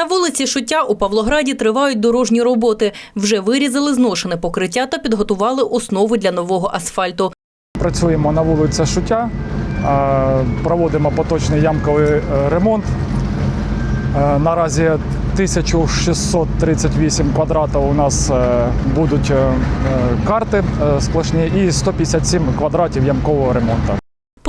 На вулиці Шуття у Павлограді тривають дорожні роботи. Вже вирізали зношене покриття та підготували основу для нового асфальту. Працюємо на вулиці Шуття, е, проводимо поточний ямковий е, ремонт. Е, Наразі 1638 квадратів у нас будуть карти сплошні і 157 квадратів ямкового ремонту.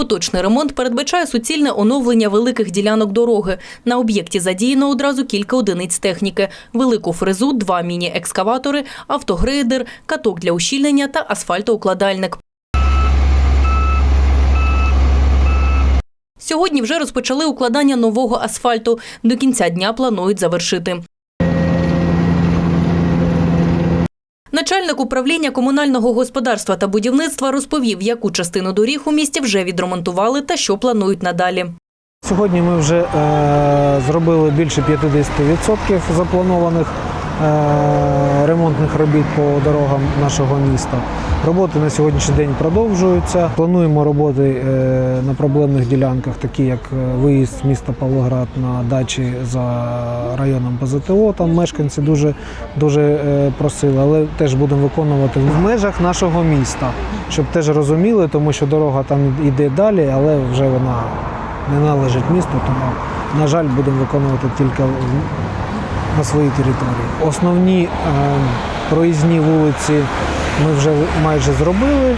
Поточний ремонт передбачає суцільне оновлення великих ділянок дороги. На об'єкті задіяно одразу кілька одиниць техніки: велику фрезу, два міні-екскаватори, автогрейдер, каток для ущільнення та асфальтоукладальник. Сьогодні вже розпочали укладання нового асфальту. До кінця дня планують завершити. Начальник управління комунального господарства та будівництва розповів, яку частину доріг у місті вже відремонтували та що планують надалі. Сьогодні ми вже е, зробили більше 50% запланованих ремонтних робіт по дорогам нашого міста. Роботи на сьогоднішній день продовжуються. Плануємо роботи е, на проблемних ділянках, такі як е, виїзд з міста Павлоград на дачі за районом ПЗТО. Там мешканці дуже, дуже е, просили, але теж будемо виконувати в межах нашого міста, щоб теж розуміли, тому що дорога там йде далі, але вже вона не належить місту, тому, на жаль, будемо виконувати тільки на своїй території. Основні е, проїзні вулиці ми вже майже зробили.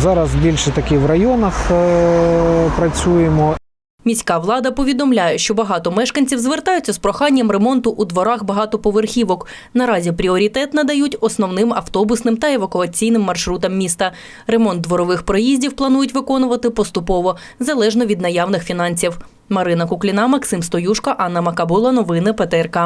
Зараз більше таки в районах е, працюємо. Міська влада повідомляє, що багато мешканців звертаються з проханням ремонту у дворах багатоповерхівок. Наразі пріоритет надають основним автобусним та евакуаційним маршрутам міста. Ремонт дворових проїздів планують виконувати поступово, залежно від наявних фінансів. Марина Кукліна, Максим Стоюшка, Анна Макабула. Новини ПТРК.